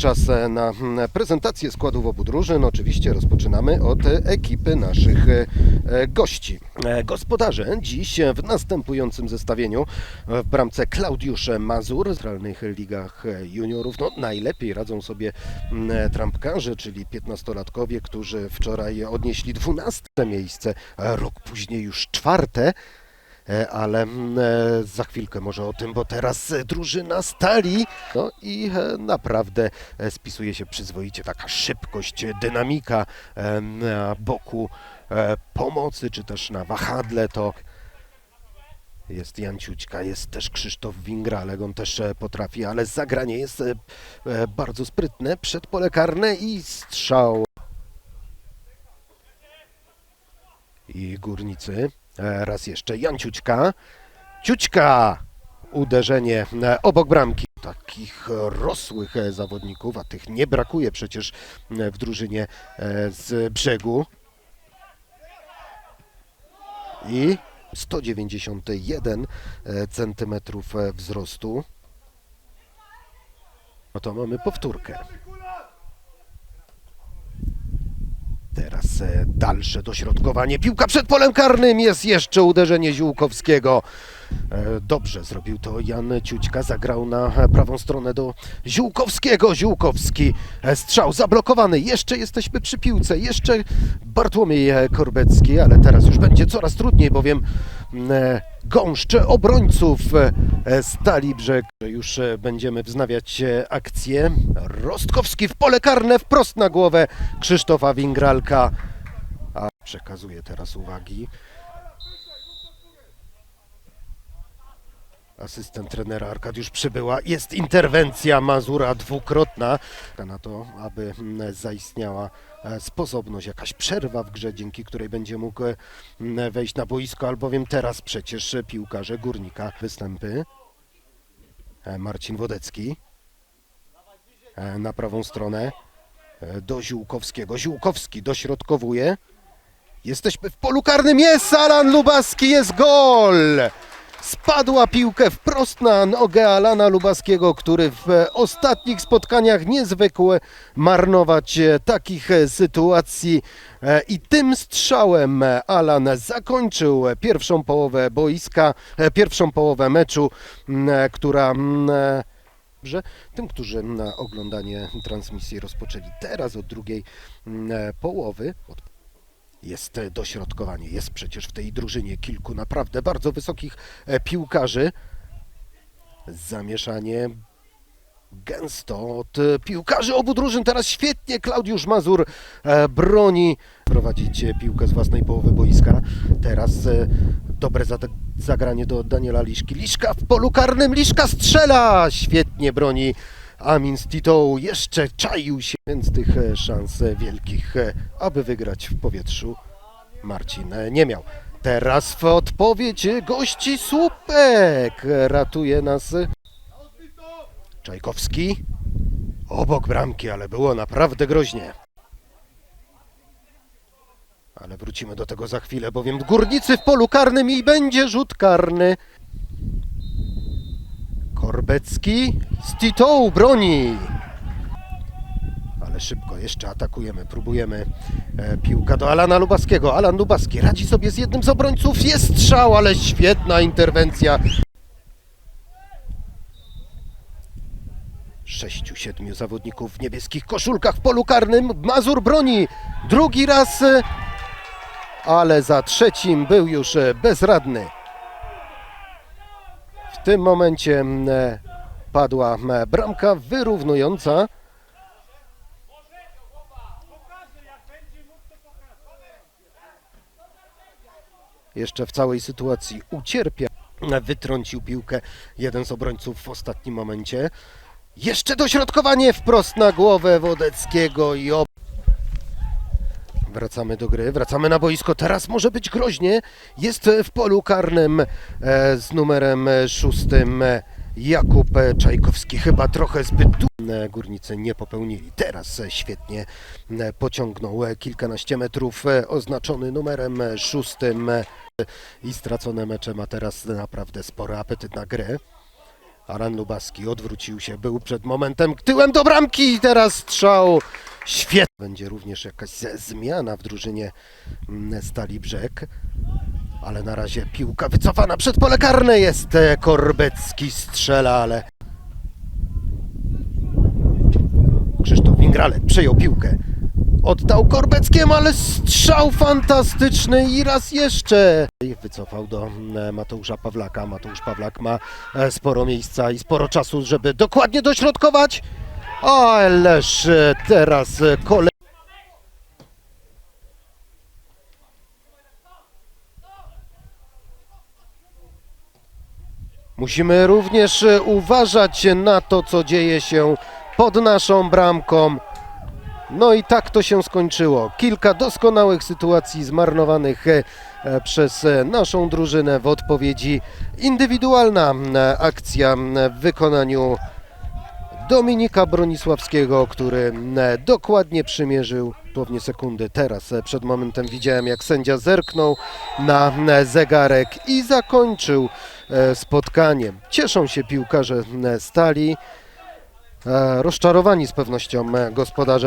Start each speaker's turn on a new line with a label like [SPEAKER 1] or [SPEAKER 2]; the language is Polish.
[SPEAKER 1] Czas e, na mm, prezentację składów obu drużyn. Oczywiście rozpoczynamy od ekipy naszych e, e, gości. Gospodarze dziś w następującym zestawieniu w bramce Klaudiusz Mazur w centralnych ligach juniorów. No, najlepiej radzą sobie mm, trampkarze, czyli 15-latkowie, którzy wczoraj odnieśli 12 miejsce, rok później już czwarte. E, ale mm, e, za chwilkę może o tym, bo teraz e, drużyna stali no i naprawdę spisuje się przyzwoicie taka szybkość, dynamika na boku pomocy, czy też na wahadle to jest Jan Ciućka, jest też Krzysztof Wingralek, on też potrafi, ale zagranie jest bardzo sprytne, przed karne i strzał. I górnicy. E, Raz jeszcze Jan Ciućka. Ciućka! Uderzenie e, obok bramki. Takich rosłych e, zawodników, a tych nie brakuje przecież w drużynie z brzegu. I 191 e, centymetrów e, wzrostu. No to mamy powtórkę. Teraz e, dalsze dośrodkowanie. Piłka przed polem karnym. Jest jeszcze uderzenie Ziółkowskiego. E, Dobrze zrobił to Jan Ciućka. Zagrał na prawą stronę do Ziółkowskiego. Ziółkowski. e, Strzał zablokowany. Jeszcze jesteśmy przy piłce. Jeszcze Bartłomiej e, Korbecki, ale teraz już będzie coraz trudniej, bowiem m, e, gąszcz obrońców Stali Brzeg. Już będziemy wznawiać akcję. Rostkowski w pole karne wprost na głowę Krzysztofa Wingralka. A przekazuje teraz uwagi. Asystent trenera Arkadiusz przybyła. Jest interwencja Mazura dwukrotna na to, aby mm, zaistniała e, sposobność, jakaś przerwa w grze, dzięki której będzie mógł e, mm, wejść na boisko, albowiem teraz przecież piłkarze Górnika występy. E, Marcin Wodecki na prawą stronę do Ziółkowskiego. Ziółkowski dośrodkowuje. Jesteśmy w polu karnym. Jest Alan Lubaski, jest gol! Spadła piłkę wprost na nogę Alana Lubaskiego, który w ostatnich spotkaniach nie zwykł marnować e, takich e, sytuacji. E, I tym strzałem Alan zakończył pierwszą połowę boiska, pierwszą połowę meczu, która że tym, którzy m, oglądanie transmisji rozpoczęli teraz od drugiej połowy, od jest dośrodkowanie. Jest przecież w tej drużynie kilku naprawdę bardzo wysokich e, piłkarzy. Zamieszanie gęsto od e, piłkarzy obu drużyn. Teraz świetnie Klaudiusz Mazur e, broni prowadzić piłkę z własnej połowy boiska. Teraz dobre zagranie do Daniela Liszki. Liszka w polu karnym. Liszka strzela! Świetnie broni Amin Stito. Jeszcze czaił się, więc tych e, szans wielkich, e, aby wygrać w powietrzu Marcin e, nie miał. Teraz w odpowiedź gości Słupek. Ratuje nas Czajkowski. Obok bramki, ale było naprawdę groźnie. Ale wrócimy do tego za chwilę, bowiem górnicy w polu karnym i będzie rzut karny. Korbecki z Titą broni. Ale szybko jeszcze atakujemy, próbujemy. E, piłka do Alana Lubaskiego. Alan Lubaski radzi sobie z jednym z obrońców. Jest strzał, ale świetna interwencja. Sześciu, siedmiu zawodników w niebieskich koszulkach w polu karnym. Mazur broni drugi raz, e, ale za trzecim był już e, bezradny. W tym momencie e, padła m, bramka wyrównująca. Jeszcze w całej sytuacji ucierpia. Wytrącił piłkę jeden z obrońców w ostatnim momencie. Jeszcze dośrodkowanie wprost na głowę Wodeckiego i ob... Wracamy do gry, wracamy na boisko. Teraz może być groźnie. Jest w polu karnym e, z numerem e, szóstym e, Jakub Czajkowski. Chyba trochę zbyt du- e, górnicy nie popełnili. Teraz świetnie pociągnął kilkanaście metrów oznaczony numerem szóstym i stracone mecze ma teraz naprawdę spory apetyt na grę. Aran Lubaski odwrócił się, był przed momentem tyłem do bramki i teraz strzał świetny. Będzie również jakaś zmiana w drużynie mm, Stali Brzeg. Ale na razie piłka wycofana przed pole karne jest. e, Korbecki strzela, ale Krzysztof Wingralek przejął piłkę. Oddał Korbeckiemu, ale strzał fantastyczny i raz jeszcze. Wycofał do mm, Mateusza Pawlaka. Mateusz Pawlak ma e, sporo miejsca i sporo czasu, żeby dokładnie dośrodkować. Ależ e, teraz e, kolej. Musimy również e, uważać na to, co dzieje się pod naszą bramką. No i tak to się skończyło. Kilka doskonałych sytuacji zmarnowanych przez naszą drużynę w odpowiedzi. Indywidualna akcja w wykonaniu Dominika Bronisławskiego, który e, dokładnie przymierzył dosłownie sekundy. Teraz e, przed momentem widziałem jak sędzia zerknął na e, zegarek i zakończył spotkanie. Cieszą się piłkarze stali. Rozczarowani z pewnością gospodarze